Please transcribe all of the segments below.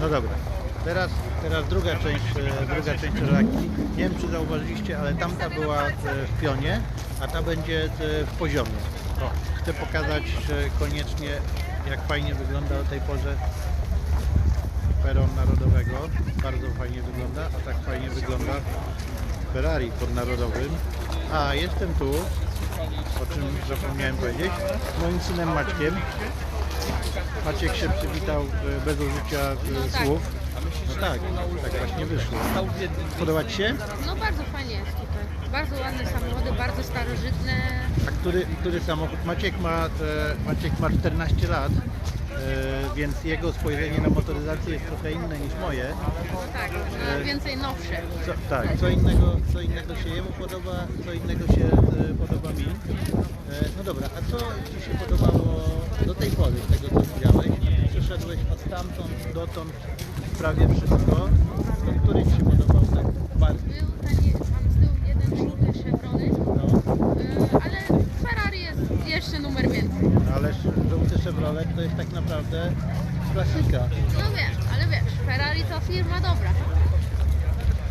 No dobra. Teraz, teraz druga część, e, druga część reakcji. Nie wiem czy zauważyliście, ale tamta była w pionie, a ta będzie e, w poziomie. O, chcę pokazać koniecznie jak fajnie wygląda o tej porze peron narodowego. Bardzo fajnie wygląda, a tak fajnie wygląda Ferrari pod narodowym. A jestem tu, o czym zapomniałem powiedzieć, moim synem Maćkiem. Maciek się przywitał e, bez użycia e, No tak. słów. No tak, tak właśnie wyszło. Podoba Ci się? No bardzo fajnie jest tutaj. Bardzo ładne samochody, bardzo starożytne. A który, który samochód? Maciek ma, e, Maciek ma 14 lat, więc jego spojrzenie na motoryzację jest trochę inne niż moje. No tak, no, więcej nowsze. Co, tak, co innego, co innego się jemu podoba, co innego się e, podoba mi. E, no dobra, a co Ci się podobało do tej pory, z tego co widziałeś? Przeszedłeś od stamtąd dotąd prawie wszystko. To który Ci się podobał tak bardziej? Był taki, tam z tyłu jeden żółty Chevrony, No, y, ale Ferrari jest jeszcze numer więcej. ależ żółty Chevrolet to jest tak naprawdę klasyka. No wiesz, ale wiesz, Ferrari to firma dobra.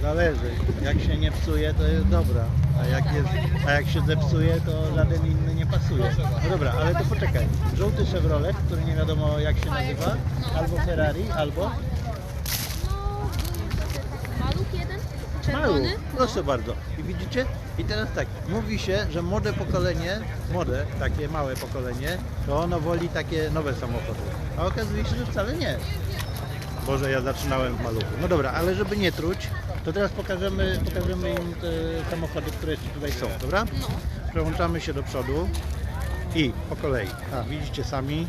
Zależy. Jak się nie psuje, to jest dobra. A jak, jest, a jak się zepsuje, to żaden inny nie pasuje. No dobra, ale to poczekaj. Żółty Chevrolet, który nie wiadomo jak się nazywa, albo Ferrari, albo No, maluch jeden, czerwony. Proszę no. bardzo. I widzicie? I teraz tak, mówi się, że młode pokolenie, młode, takie małe pokolenie, to ono woli takie nowe samochody. A okazuje się, że wcale nie. Boże, ja zaczynałem w maluchu. No dobra, ale żeby nie truć, to teraz pokażemy, pokażemy im te samochody, które jeszcze tutaj są, dobra? No. Przełączamy się do przodu i po kolei. A, widzicie sami,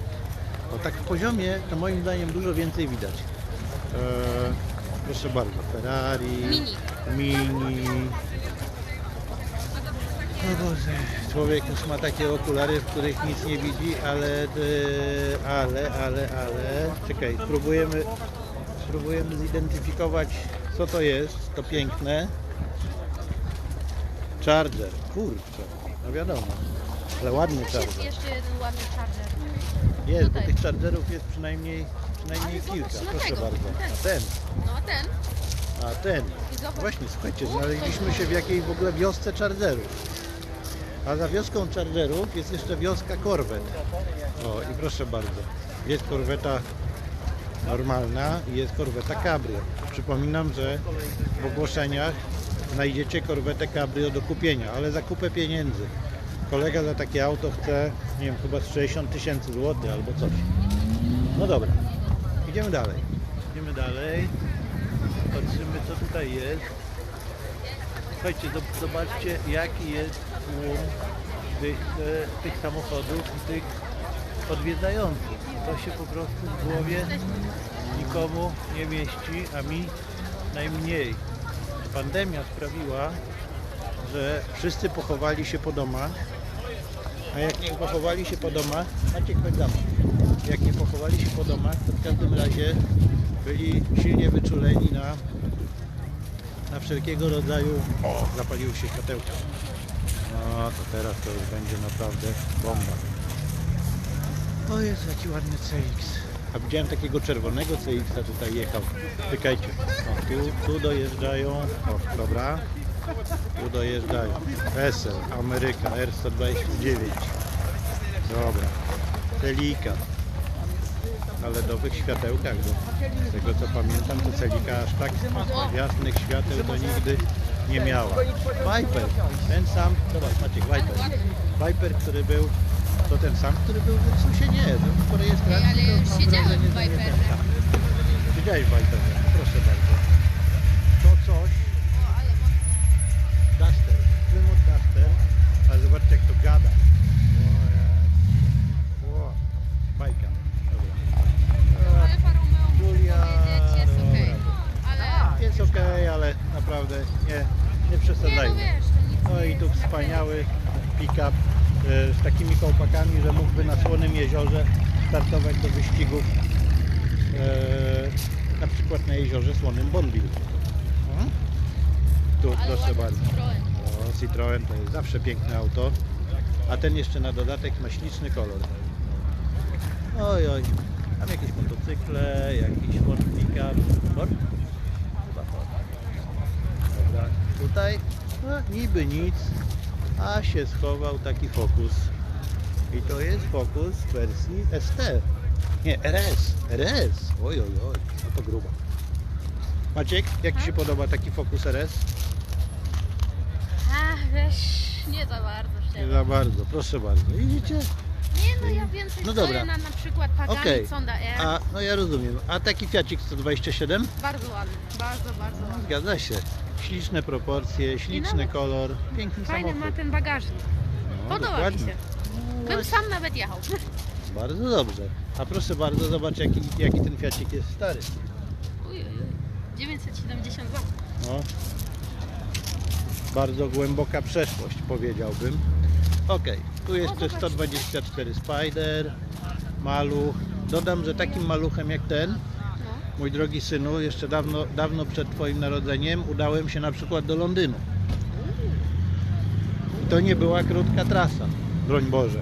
o tak w poziomie to moim zdaniem dużo więcej widać. Eee, proszę bardzo, Ferrari, Mini. Mini. Człowiek już ma takie okulary, w których nic nie widzi, ale, e, ale, ale, ale, czekaj, spróbujemy, spróbujemy zidentyfikować, co to jest, to piękne. Charger, kurczę, no wiadomo, ale ładny Charger. jest jeszcze jeden ładny Charger. Jest, bo tutaj. tych Chargerów jest przynajmniej, przynajmniej kilka, proszę bardzo. ten. A ten, No a ten. a ten. Właśnie, słuchajcie, znaleźliśmy się w jakiej w ogóle wiosce Chargerów. A za wioską Chargerów jest jeszcze wioska Corvette. O, i proszę bardzo, jest korweta normalna i jest korweta Cabrio. Przypominam, że w ogłoszeniach znajdziecie korwetę Cabrio do kupienia, ale za kupę pieniędzy. Kolega za takie auto chce, nie wiem, chyba z 60 tysięcy złotych albo coś. No dobra, idziemy dalej. Idziemy dalej. Patrzymy co tutaj jest. Słuchajcie, zob- zobaczcie jaki jest tłum tych, e, tych samochodów i tych odwiedzających. To się po prostu w głowie nikomu nie mieści, a mi najmniej. Pandemia sprawiła, że wszyscy pochowali się po domach, a jak nie pochowali się po domach, mną. jak nie pochowali się po domach, to w każdym razie byli silnie wyczuleni na, na wszelkiego rodzaju... O, zapaliły się światełka. No to teraz to już będzie naprawdę bomba. O jest jaki ładny CX. A widziałem takiego czerwonego CX-a tutaj jechał. Czekajcie. O, tu, tu dojeżdżają. O, dobra. Tu dojeżdżają. Esel, Ameryka, R129. Dobra. Celika. LEDowych światełkach, bo z tego co pamiętam, to Celika aż tak jasnych świateł to nigdy nie miała. Viper, ten sam, zobacz Maciek, Viper. Viper, który był, to ten sam, który był w Ursusie? Nie, to po rejestracji to mam siedziałem wrażenie, w że nie ten. Tak. Siedziałeś w Viperze, proszę bardzo. To coś, Duster, Plymouth Duster, ale zobaczcie jak to gada. O, bajka. Dobra. Ale Alfa Romeo Julia, powiedzieć jest okej. dobra. Ale Jest ok, ale naprawdę nie, nie nie no przesadzajmy. wiesz, to nic No nie i tu jest wspaniały pick-up e, z takimi kołpakami, że mógłby na Słonym Jeziorze startować do wyścigów e, na przykład na jeziorze Słonym Bonville. Mhm. Tu proszę bardzo. Citroen. O, Citroen to jest zawsze piękne auto, a ten jeszcze na dodatek ma śliczny kolor. Oj, oj, tam jakieś motocykle, jakiś Ford Pickup, Ford? Chyba Ford. Dobra, tutaj no, niby nic, a się schował taki Focus. I to jest Focus w wersji ST. Nie, RS. RS. Oj, oj, oj, no to grubo. Maciek, jak Ci się podoba taki Focus RS? Ach, wiesz, nie za bardzo Nie szczerze. za bardzo, proszę bardzo. Widzicie? Nie no, ja więcej No stoję dobra. na na przykład Pagani Okej. Sonda R. A, no ja rozumiem. A taki Fiacik 127? Bardzo ładny, bardzo, bardzo ładny. Zgadza się. Śliczne proporcje, śliczny nawet kolor, piękny Fajny samochód. ma ten bagażnik. No, Podoba mi dokładnie. się. No Bym właśnie, sam nawet jechał. Bardzo dobrze. A proszę bardzo, zobacz jaki, jaki ten Fiacik jest stary. Uj, uj, uj. 972. No. Bardzo głęboka przeszłość, powiedziałbym. Ok, tu zobacz. 124 Spider, maluch. Dodam, że takim maluchem jak ten. Mój drogi synu, jeszcze dawno, dawno przed Twoim narodzeniem udałem się na przykład do Londynu. I to nie była krótka trasa, broń Boże.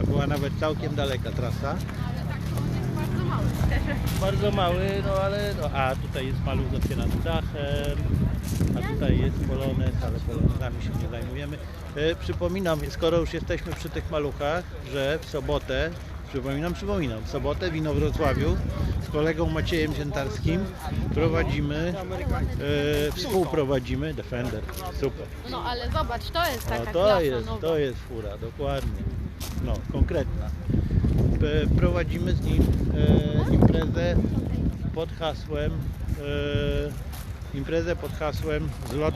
To była nawet całkiem daleka trasa. Ale tak to on jest bardzo mały. Bardzo mały, no ale no, a tutaj jest maluch z otwieranym dachem, a tutaj jest polones, ale polonezami się nie zajmujemy. E, przypominam, skoro już jesteśmy przy tych maluchach, że w sobotę, przypominam, przypominam, w sobotę w Inowrocławiu z kolegą Maciejem Ziętarskim prowadzimy, e, współprowadzimy Defender, super. No ale zobacz, to jest taka No to klasa jest, nowa. to jest fura, dokładnie. No, konkretna. P- Prowadzimy z nim e, imprezę pod hasłem e, imprezę pod hasłem zlot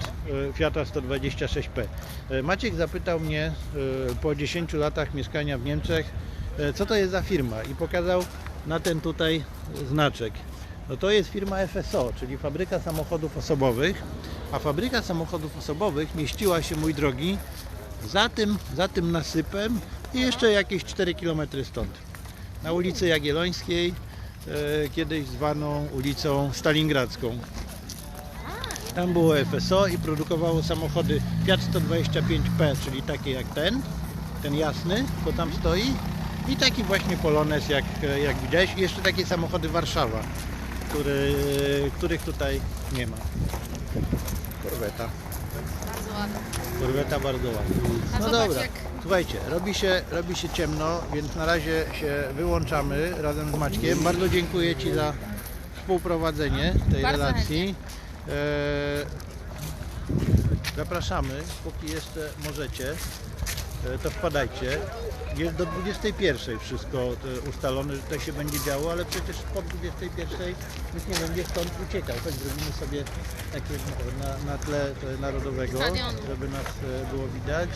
e, Fiata 126P. E, Maciek zapytał mnie e, po 10 latach mieszkania w Niemczech, co to jest za firma i pokazał na ten tutaj znaczek. No to jest firma FSO, czyli Fabryka Samochodów Osobowych, a Fabryka Samochodów Osobowych mieściła się, mój drogi, za tym, za tym nasypem i jeszcze jakieś 4 km stąd. Na ulicy Jagiellońskiej, e, kiedyś zwaną ulicą Stalingradzką. Tam było FSO i produkowało samochody Fiat 125P, czyli takie jak ten, ten jasny, co tam stoi i taki właśnie Polones, jak, jak widziałeś. I jeszcze takie samochody Warszawa, który, których tutaj nie ma. Korweta. Bardzo ładny. Korweta bardzo ładna. No zobacz, dobra, jak- słuchajcie, robi się, robi się ciemno, więc na razie się wyłączamy razem z Maćkiem. Bardzo dziękuję Ci za współprowadzenie tej Bardzo relacji. E, zapraszamy, póki jeszcze możecie, to wpadajcie. Jest do 21 wszystko e, ustalone, że to się będzie działo, ale przecież po 21 nikt nie będzie stąd uciekał. Choć zrobimy sobie takie na, na tle e, narodowego, Stadionu. żeby nas e, było widać.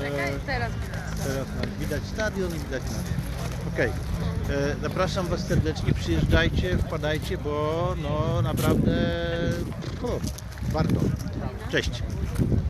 E, Czekaj, teraz widać. Teraz nas widać stadion i widać nas. Okej. E, Zapraszam Was serdecznie, przyjeżdżajcie, wpadajcie, bo no naprawdę o, warto. Cześć.